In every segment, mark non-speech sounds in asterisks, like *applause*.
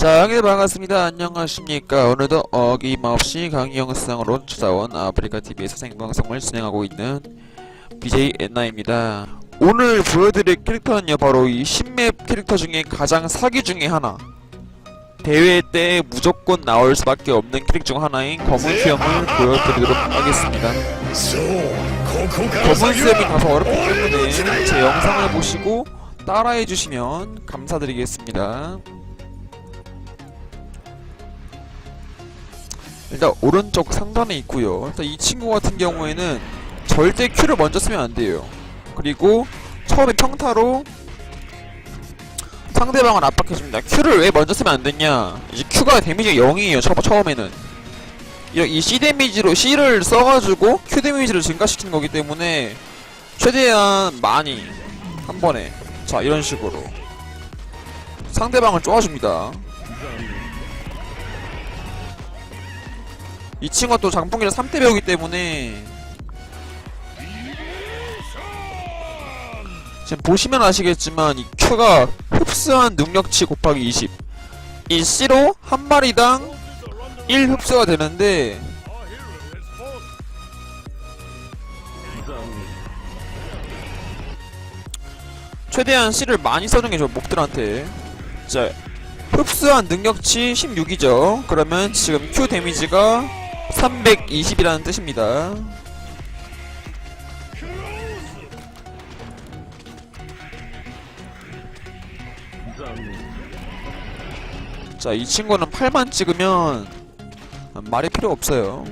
자, 여기 반갑습니다. 안녕하십니까. 오늘도 어김없이 강의 영상으로 찾아온 아프리카TV에서 생방송을 진행하고 있는 BJ 엔나입니다. 오늘 보여드릴 캐릭터는요, 바로 이 신맵 캐릭터 중에 가장 사기 중에 하나. 대회 때 무조건 나올 수밖에 없는 캐릭 중 하나인 검은 네. 수염을 보여드리도록 하겠습니다. 검은 수염이 다소 어렵기 때문에 제 영상을 보시고 따라해주시면 감사드리겠습니다. 일단 오른쪽 상단에 있고요. 일단 이 친구 같은 경우에는 절대 Q를 먼저 쓰면 안 돼요. 그리고 처음에 평타로 상대방을 압박해줍니다. Q를 왜 먼저 쓰면 안 됐냐? 이제 Q가 데미지가 0이에요. 처, 처음에는. 이, 이 C 데미지로 C를 써가지고 Q 데미지를 증가시키는 거기 때문에 최대한 많이 한 번에 자 이런 식으로 상대방을 쪼아줍니다. 이 친구가 또 장풍기를 3대 배우기 때문에 지금 보시면 아시겠지만 이 Q가 흡수한 능력치 곱하기 20. 이 C로 한 마리당 1 흡수가 되는데 최대한 C를 많이 써주는 게 좋아 몹들한테 자 흡수한 능력치 16이죠 그러면 지금 Q 데미지가 320이라는 뜻입니다. 자 이 친구는 8만 찍으면 말이 필요 없어요.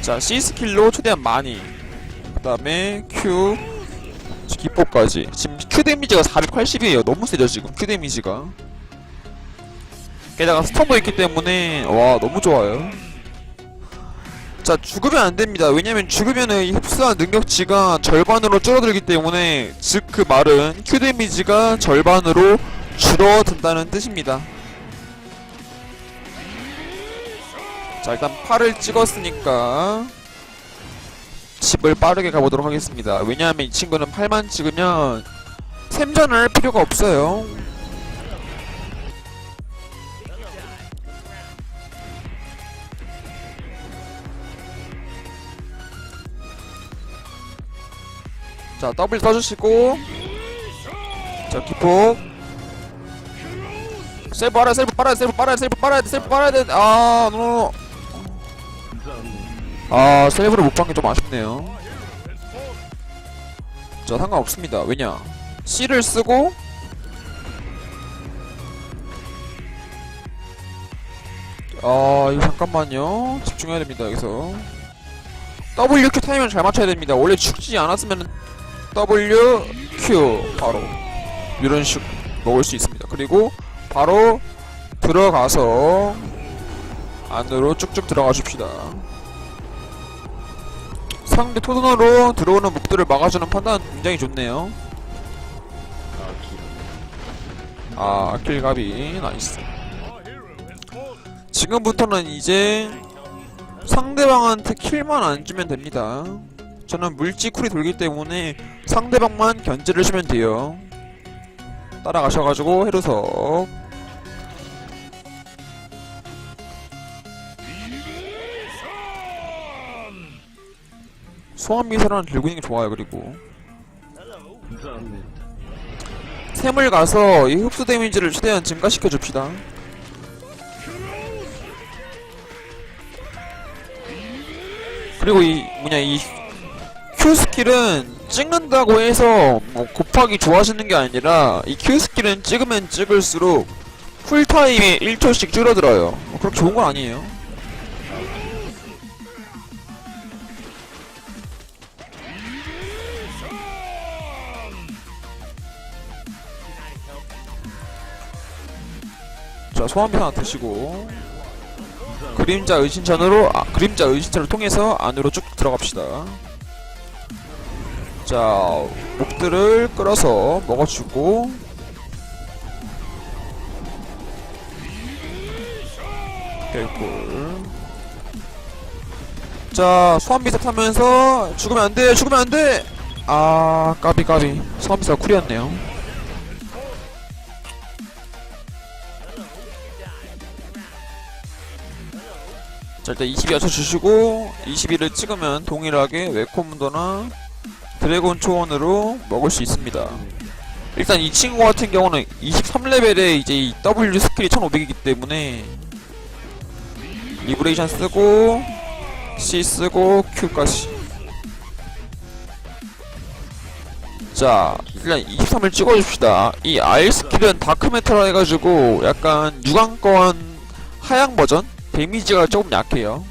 자 C 스킬로 최대한 많이 그 다음에 Q 기포까지. 지금 Q 데미지가 480이에요. 너무 세죠 지금. Q 데미지가. 게다가 스턴도 있기 때문에 와 너무 좋아요. 자 죽으면 안됩니다. 왜냐면 죽으면은 이 흡수한 능력치가 절반으로 줄어들기 때문에 즉 그 말은 Q 데미지가 절반으로 줄어든다는 뜻입니다. 자 일단 팔을 찍었으니까 집을 빠르게 가보도록 하겠습니다. 왜냐하면 이 친구는 8만 찍으면 샘전을 할 필요가 없어요. 자 더블 써주시고. 자 기폭 셀프 빨아야 셀프 빨아야 셀프 빨아야 셀프 빨아야 돼 셀프 빨아야 돼아 노노노 아 셀프를 못 본 게 좀 아쉽네요. 자 상관없습니다. 왜냐? C를 쓰고 아 이거 잠깐만요. 집중해야 됩니다 여기서. WQ 타이밍을 잘 맞춰야 됩니다. 원래 죽지 않았으면 W Q 바로 이런 식 먹을 수 있습니다. 그리고 바로 들어가서 안으로 쭉쭉 들어가 줍시다 상대 토전으로 들어오는 목들을 막아주는 판단 굉장히 좋네요. 아 아킬 갑이. 나이스. 지금부터는 이제 상대방한테 킬만 안 주면 됩니다. 저는 물지 쿨이 돌기 때문에 상대방만 견제를 주면 돼요. 따라가셔가지고 해루석 소환 미사라는 들고 있는 게 좋아요 그리고. 샘을 가서 이 흡수 데미지를 최대한 증가시켜 줍시다. 그리고 이 뭐냐 이 Q 스킬은 찍는다고 해서 뭐 곱하기 좋아지는 게 아니라 이 Q 스킬은 찍으면 찍을수록 쿨타임이 1초씩 줄어들어요. 뭐 그렇게 좋은 건 아니에요 소환비 하나 드시고. 그림자 의신천으로 아, 그림자 의신천을 통해서 안으로 쭉 들어갑시다. 자 몹들을 끌어서 먹어주고. 개꿀. 자 소환비사 타면서 죽으면 안돼 죽으면 안돼! 아 까비 까비. 소환비사 쿨이었네요 자 일단 22 맞춰주시고 21을 찍으면 동일하게 웨코문더나 드래곤 초원으로 먹을 수 있습니다. 일단 이 친구 같은 경우는 23레벨에 이제 이 W 스킬이 1500이기 때문에 리브레이션 쓰고 C 쓰고 Q까지. 자 일단 23을 찍어줍시다. 이 R 스킬은 다크메탈라 해가지고 약간 유광권 하향 버전? 데미지가 조금 약해요.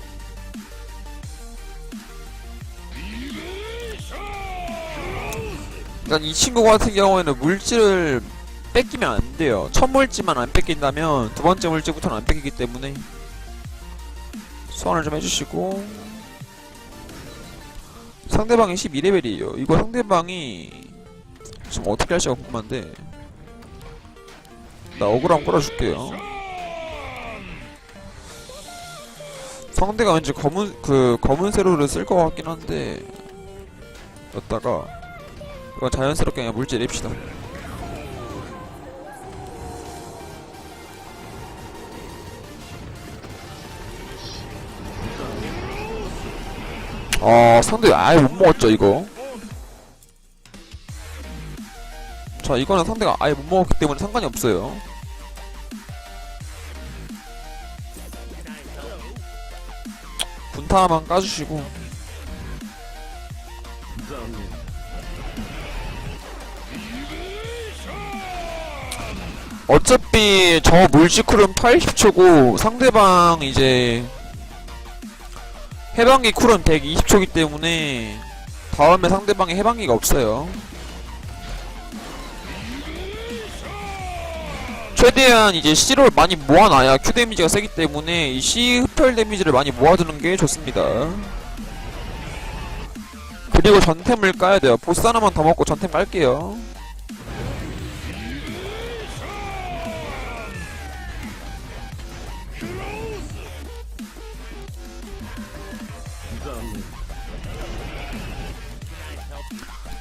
일단 이 친구 같은 경우에는 물질을 뺏기면 안 돼요. 첫 물질만 안 뺏긴다면 두 번째 물질부터는 안 뺏기기 때문에. 소환을 좀 해주시고. 상대방이 12레벨이에요. 이거 상대방이 지금 어떻게 할지가 궁금한데. 나 억울함 끌어줄게요 상대가 왠지 검은 그 검은 세로를 쓸 것 같긴 한데 였다가 이건 자연스럽게 그냥 물질 냅시다. 아 상대 아예 못 먹었죠 이거. 자 이거는 상대가 아예 못 먹었기 때문에 상관이 없어요 분타 하나만 까주시고 어차피 저 물지쿨은 80초고 상대방 이제 해방기 쿨은 120초기 때문에 다음에 상대방이 해방기가 없어요. 최대한 이제 C를 많이 모아놔야 Q 데미지가 세기 때문에 이 C 흡혈 데미지를 많이 모아두는 게 좋습니다. 그리고 전템을 까야 돼요. 보스 하나만 더 먹고 전템 깔게요.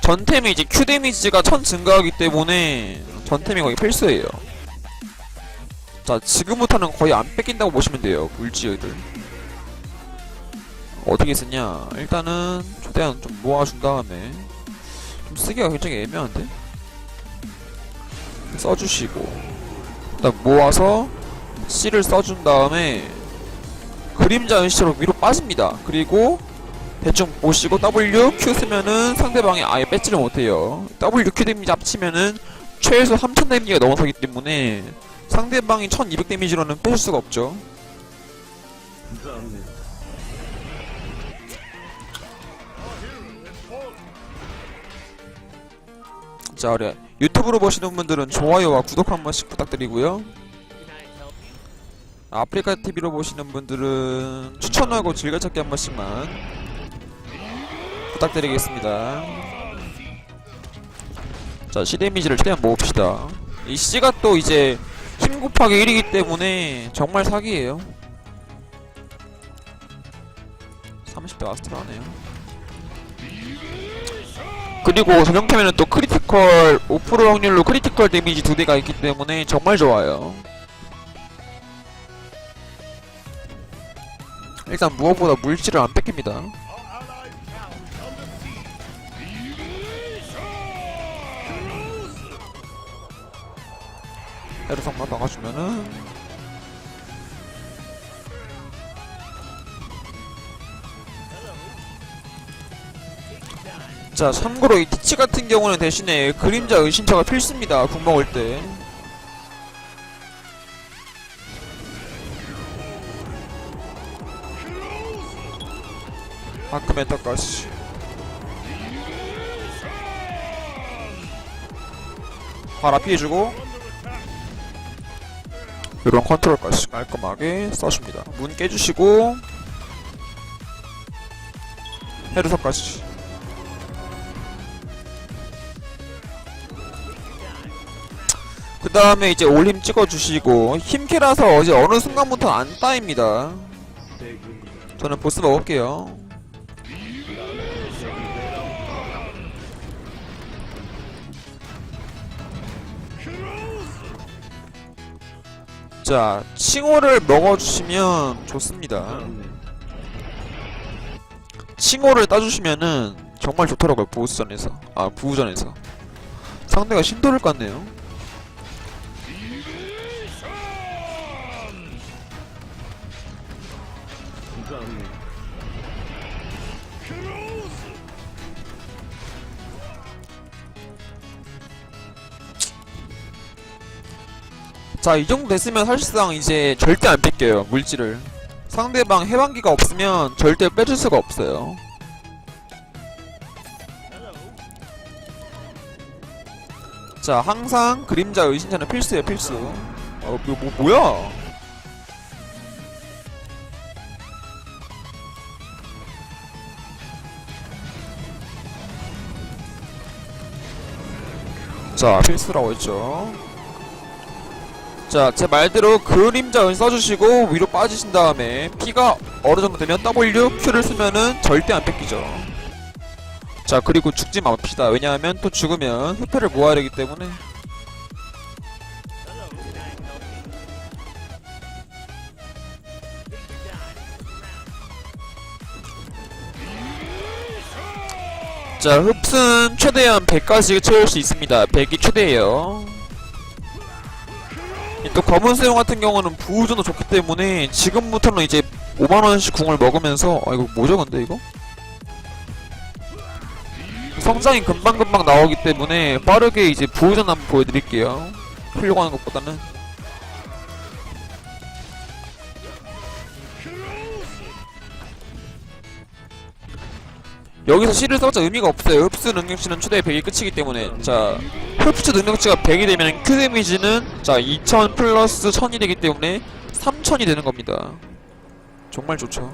전템이 이제 Q 데미지가 1000 증가하기 때문에 전템이 거의 필수예요. 자, 지금부터는 거의 안 뺏긴다고 보시면 돼요, 물지들. 어떻게 쓰냐? 일단은 최대한 좀 모아준 다음에 좀 쓰기가 굉장히 애매한데? 써주시고 일단 모아서 C를 써준 다음에 그림자 은시로 위로 빠집니다. 그리고 대충 보시고 W, Q 쓰면은 상대방이 아예 뺏지를 못해요. W, Q 데미지 합치면은 최소 3000 데미지가 넘어서기 때문에 상대방이 1200 데미지로는 뺏을 수가 없죠. 자, 우리 유튜브로 보시는 분들은 좋아요와 구독 한 번씩 부탁드리고요. 아프리카 TV로 보시는 분들은 추천하고 즐겨찾기 한 번씩만 부탁드리겠습니다. 자, C 데미지를 최대한 모읍시다. 이 C가 또 이제 힘 곱하기 1이기 때문에 정말 사기예요. 30대 아스트라네요. 그리고 전용템에는 또 크리티컬 5% 확률로 크리티컬 데미지 두 대가 있기 때문에 정말 좋아요. 일단 무엇보다 물질을 안 뺏깁니다. 헤르성만 막아주면은. 자 참고로 이 티치 같은 경우는 대신에 그림자 의신처가 필수입니다 궁 먹을 때. 아크메타까지. 바라 피해주고 이런 컨트롤까지 깔끔하게 써줍니다. 문 깨주시고 헤르석까지 그 다음에 이제 올림 찍어주시고 힘캐라서 이제 어느 순간부터 안 따입니다. 저는 보스 먹을게요. 자 칭호를 먹어주시면 좋습니다. 칭호를 따주시면은 정말 좋더라고요 보스전에서. 아 부우전에서. 상대가 신도를 깠네요 자, 이 정도 됐으면 사실상 이제 절대 안 뺏겨요, 물질을. 상대방 해방기가 없으면 절대 빼줄 수가 없어요. 자, 항상 그림자 의신자는 필수예요, 필수. 어, 뭐, 뭐, 뭐야? 자, 필수라고 했죠. 자, 제 말대로 그림자을 써주시고 위로 빠지신 다음에 피가 어느 정도 되면 W, Q를 쓰면은 절대 안 뺏기죠. 자, 그리고 죽지 맙시다. 왜냐하면 또 죽으면 흡혈을 모아야 되기 때문에. 자, 흡수는 최대한 100까지 채울 수 있습니다. 100이 최대예요. 이또 검은 수용 같은 경우는 부우전도 좋기 때문에 지금부터는 이제 5만원씩 궁을 먹으면서 아 이거 뭐죠 근데 이거? 성장이 금방금방 나오기 때문에 빠르게 이제 부우전 한번 보여드릴게요 하는 것보다는 여기서 C를 써봤자 의미가 없어요. 흡수 능력치는 최대 100이 끝이기 때문에. 자 흡수 능력치가 100이 되면 큐 데미지는 자2000 플러스 1000이 되기 때문에 3000이 되는 겁니다. 정말 좋죠?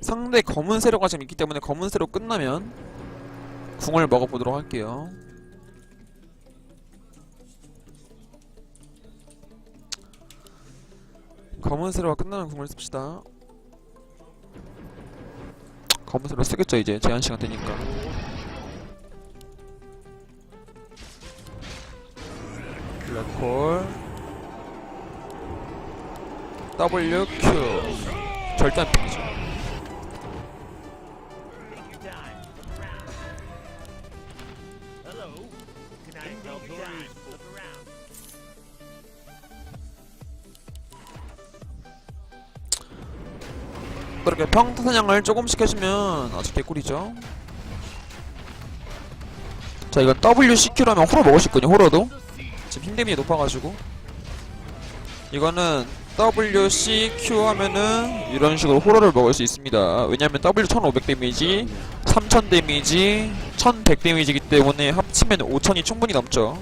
상대 검은 세로가 지금 있기 때문에 검은 세로 끝나면 궁을 먹어보도록 할게요 검은 세로가 끝나는 궁을 씁시다. 검은 세로 쓰겠죠 이제. 제한 시간 되니까. 블랙홀. W Q. 절대 안 뺏기죠 평타 사냥을 조금씩 해주면 아주 개꿀이죠. 자 이건 WCQ라면 호러 먹을 수 있거든요 호러도. 지금 힘 데미지 높아가지고. 이거는 WCQ 하면은 이런 식으로 호러를 먹을 수 있습니다. 왜냐면 W 1500 데미지 3000 데미지 1100 데미지이기 때문에 합치면 5000이 충분히 넘죠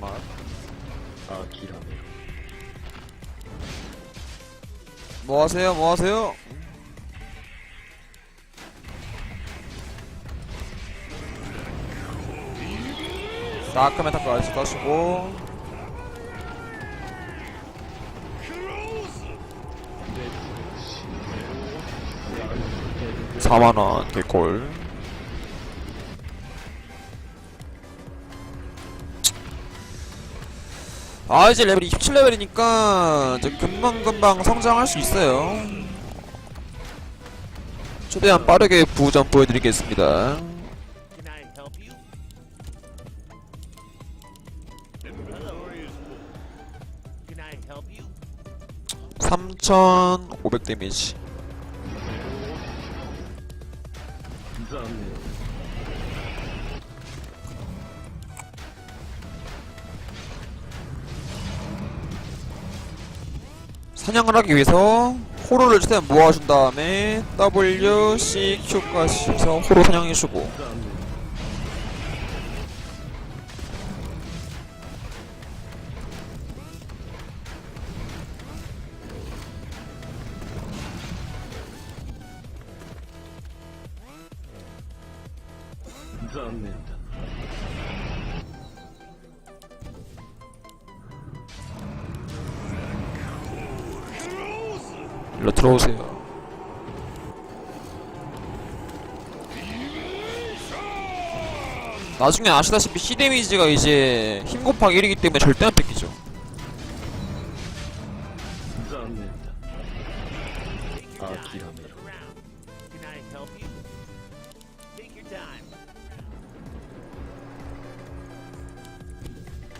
막 아, 길하네. 뭐 하세요? 뭐 하세요? 자, 아크메 타크 아래서 떠시고. 4만원 개꿀. 아 이제 레벨 27레벨이니까 이제 금방금방 성장할 수 있어요 최대한 빠르게 부전 보여드리겠습니다 Can I help you? Hello. Can I help you? 3500 데미지 사냥을 하기 위해서 호로를 최대한 모아준 다음에 W, C, Q까지 해서 호로 사냥해주고. 들어오세요. 나중에 아시다시피 히데미지가 이제 힘 곱하기 1이기 때문에 절대 안 뺏기죠.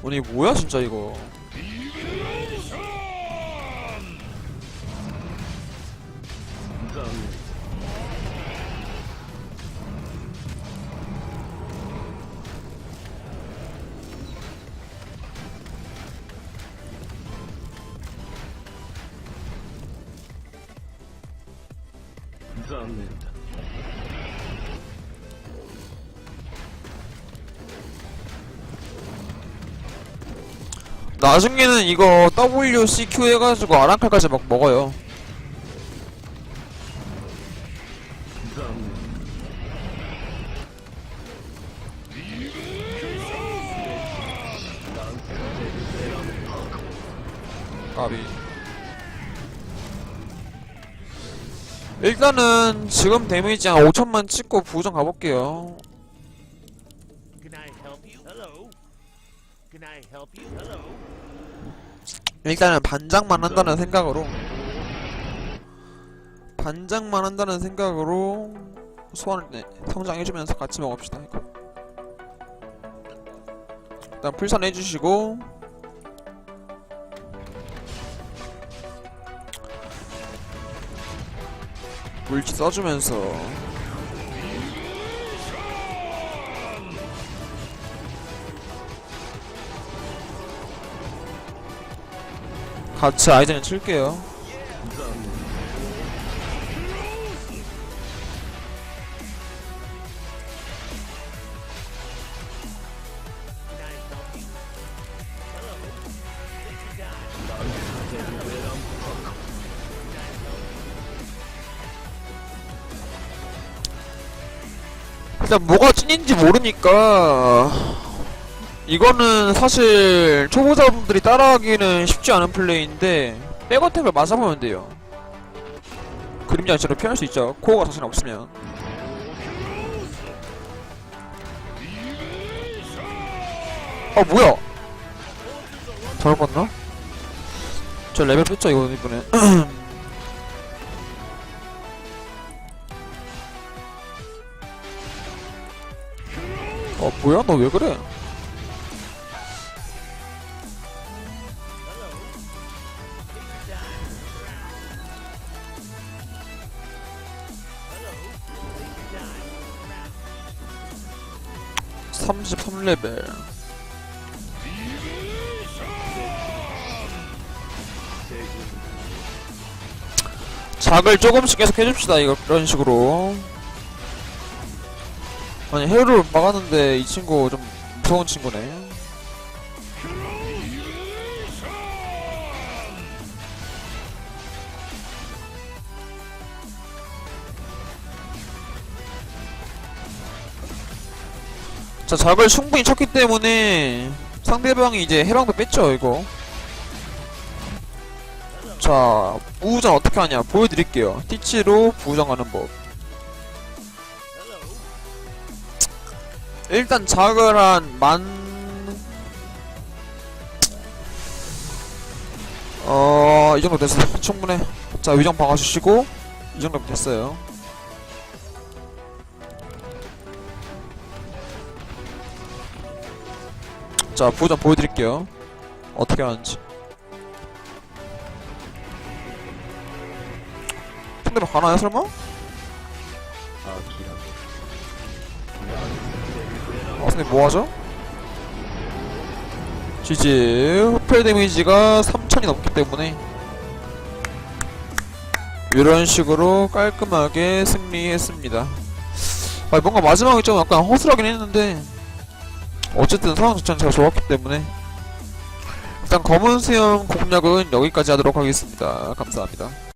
아니 뭐야 진짜 이거 나중에는 이거 WCQ 해가지고 아랑칼까지 막 먹어요. 까비. 일단은 지금 데미지 한 5천만 찍고 부정 가볼게요. 일단은 반장만 한다는 생각으로 반장만 한다는 생각으로 소환을 네, 성장해주면서 같이 먹읍시다 이거. 일단 풀선 해주시고 물지 써주면서 같이 아이젠을 칠게요. 일단 뭐가 찐인지 모르니까 이거는 사실 초보자분들이 따라하기는 쉽지 않은 플레이인데 백어택을 맞아보면 돼요. 그림자 자체로 피할 수 있죠. 코어가 자신 없으면. 아 뭐야? 잘못 봤나? 저 레벨 뺐죠 이거 이번에. *clears throat* 어 뭐야? 너 왜 그래? 33레벨. 작을 조금씩 계속 해줍시다 이거 이런 식으로. 아니 헤어를 막았는데 이 친구 좀 무서운 친구네 자 작을 충분히 쳤기 때문에 상대방이 이제 해방도 뺐죠 이거 자 부우전 어떻게 하냐 보여드릴게요 티치로 부우정하는 법 Hello. 일단 작을 한만 어, 이 정도 됐어. 충분해. 자, 위정 박아주시고, 이 정도면 됐어요. 자, 부전 보여드릴게요. 어떻게 하는지. 상대방 가나요, 설마? 諦め 어, 선생님 뭐하죠? 지지 흡혈 데미지가 3000이 넘기 때문에 이런 식으로 깔끔하게 승리했습니다 아 뭔가 마지막에 좀 약간 허술하긴 했는데 어쨌든 상황 자체는 제가 좋았기 때문에. 일단 검은 수염 공략은 여기까지 하도록 하겠습니다. 감사합니다